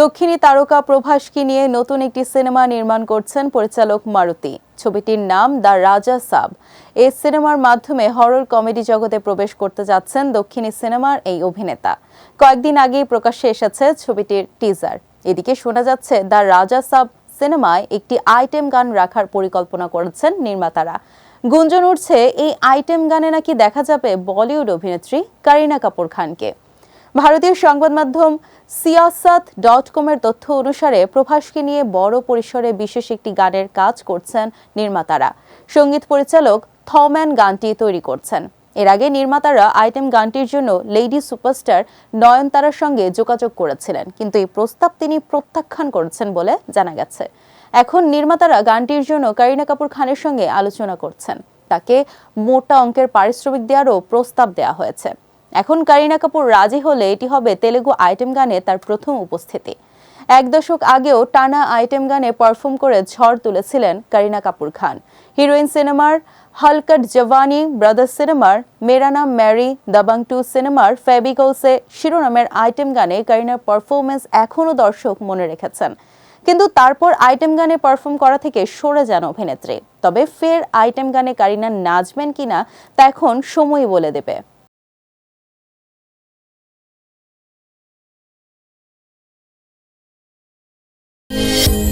দক্ষিণী তারকা প্রভাসকে নিয়ে নতুন একটি সিনেমা নির্মাণ করছেন পরিচালক মারুতি। ছবিটির নাম দ্য রাজা সাব। এই সিনেমার মাধ্যমে হরর কমেডি জগতে প্রবেশ করতে যাচ্ছেন দক্ষিণী সিনেমার এই অভিনেতা। কয়েকদিন আগেই প্রকাশ্যে এসেছে ছবিটির টিজার এদিকে শোনা যাচ্ছে, দ্য রাজা সাব সিনেমায় একটি আইটেম গান রাখার পরিকল্পনা করেছেন নির্মাতারা। গুঞ্জন উঠছে, এই আইটেম গানে নাকি দেখা যাবে বলিউড অভিনেত্রী কারিনা কাপুর খানকে। ভারতীয় সংবাদ মাধ্যম সিয়াসাত ডট কমের তথ্য অনুসারে প্রভাসকে নিয়ে বড় পরিসরে বিশেষ একটি গানের কাজ করছেন নির্মাতারা। সংগীত পরিচালক থম্যান গানটি তৈরি করছেন। এর আগে নির্মাতারা আইটেম গানটির জন্য লেডি সুপারস্টার নয়নতারার সঙ্গে যোগাযোগ করেছিলেন, কিন্তু এই প্রস্তাব তিনি প্রত্যাখ্যান করেছেন বলে জানা গেছে। এখন নির্মাতারা গানটির জন্য কারিনা কাপুর খানের সঙ্গে আলোচনা করছেন। তাকে মোটা অঙ্কের পারিশ্রমিক দেওয়ারও প্রস্তাব দেওয়া হয়েছে। এখন কারিনা কাপুর রাজি হলে এটি হবে তেলেগু আইটেম গানে তার প্রথম উপস্থিতি। এক দশক আগেও টানা আইটেম গানে পারফর্ম করে ঝড় তুলেছিলেন কারিনা কাপুর খান। হিরোইন সিনেমার হালকট জওয়ানি ব্রাদার্স সিনেমার মেরা নাম ম্যারি, দাবাং টু সিনেমার ফেবিকলসে শিরোনামের আইটেম গানে কারিনার পারফরমেন্স এখনও দর্শক মনে রেখেছেন। কিন্তু তারপর আইটেম গানে পারফর্ম করা থেকে সরে যান অভিনেত্রী। তবে ফের আইটেম গানে কারিনা নাচবেন কিনা তা এখন সময় বলে দেবে। 嗯。